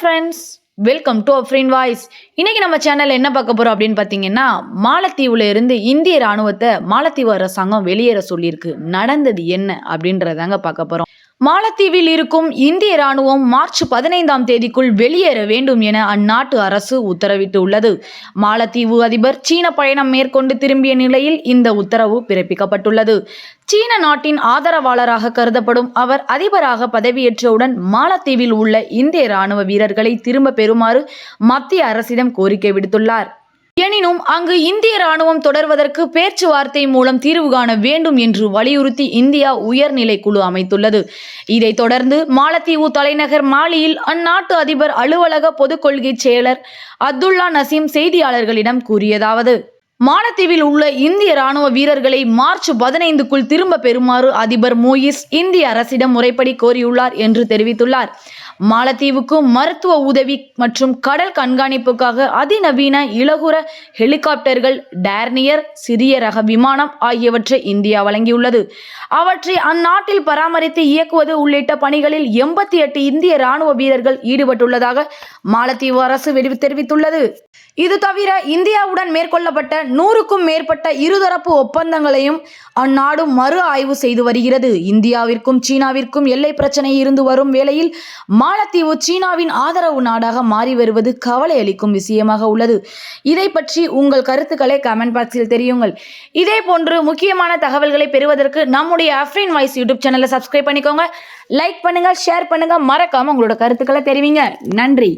Friends welcome to Afreen voice இன்னைக்கு நம்ம channel என்ன பார்க்க போறோம் அப்படின்னு பார்த்தீங்கன்னா மாலத்தீவுல இருந்து இந்திய ராணுவத்தை மாலத்தீவு அரசாங்கம் வெளியேற சொல்லியிருக்கு. நடந்தது என்ன அப்படின்றதாங்க பார்க்க போறோம். மாலத்தீவில் இருக்கும் இந்திய ராணுவம் மார்ச் பதினைந்தாம் தேதிக்குள் வெளியேற வேண்டும் என அந்நாட்டு அரசு உத்தரவிட்டுள்ளது. மாலத்தீவு அதிபர் சீன பயணம் மேற்கொண்டு திரும்பிய நிலையில் இந்த உத்தரவு பிறப்பிக்கப்பட்டுள்ளது. சீன நாட்டின் ஆதரவாளராக கருதப்படும் அவர் அதிபராக பதவியேற்றவுடன் மாலத்தீவில் உள்ள இந்திய ராணுவ வீரர்களை திரும்ப பெறுமாறு மத்திய அரசிடம் கோரிக்கை விடுத்துள்ளார். எனினும் அங்கு இந்திய ராணுவம் தொடர்வதற்கு பேச்சுவார்த்தை மூலம் தீர்வு காண வேண்டும் என்று வலியுறுத்தி இந்தியா உயர்நிலை குழு அமைத்துள்ளது. இதைத் தொடர்ந்து மாலத்தீவு தலைநகர் மாலியில் அந்நாட்டு அதிபர் அலுவலக பொதுக்கொள்கை செயலர் அப்துல்லா நசீம் செய்தியாளர்களிடம் கூறியதாவது மாலத்தீவில் உள்ள இந்திய ராணுவ வீரர்களை மார்ச் பதினைந்துக்குள் திரும்ப பெறுமாறு அதிபர் மோயிஸ் இந்திய அரசிடம் முறைப்படி கோரியுள்ளார் என்று தெரிவித்துள்ளார். மாலத்தீவுக்கும் மருத்துவ உதவி மற்றும் கடல் கண்காணிப்புக்காக அதிநவீன இலகுர ஹெலிகாப்டர்கள் டேர்னியர் சிறிய ரக விமானம் ஆகியவற்றை இந்தியா வழங்கியுள்ளது. அவற்றை அந்நாட்டில் பராமரித்து இயக்குவது உள்ளிட்ட பணிகளில் எண்பத்தி எட்டு இந்திய ராணுவ வீரர்கள் ஈடுபட்டுள்ளதாக மாலத்தீவு அரசு வெடி தெரிவித்துள்ளது. இது தவிர இந்தியாவுடன் மேற்கொள்ளப்பட்ட நூறுக்கும் மேற்பட்ட இருதரப்பு ஒப்பந்தங்களையும் அந்நாடு மறு ஆய்வு செய்து வருகிறது. இந்தியாவிற்கும் சீனாவிற்கும் எல்லை பிரச்சனை இருந்து வரும் வேளையில் மாலத்தீவு சீனாவின் ஆதரவு நாடாக மாறி வருவது கவலை அளிக்கும் விஷயமாக உள்ளது. இதை பற்றி உங்கள் கருத்துக்களை கமெண்ட் பாக்ஸில் தெரியுங்கள். இதே போன்று முக்கியமான தகவல்களை பெறுவதற்கு நம்முடைய அஃப்ரின் வாய்ஸ் யூடியூப் சேனலை சப்ஸ்கிரைப் பண்ணிக்கோங்க. லைக் பண்ணுங்க ஷேர் பண்ணுங்க. மறக்காம உங்களோட கருத்துக்களை தெரிவிங்க. நன்றி.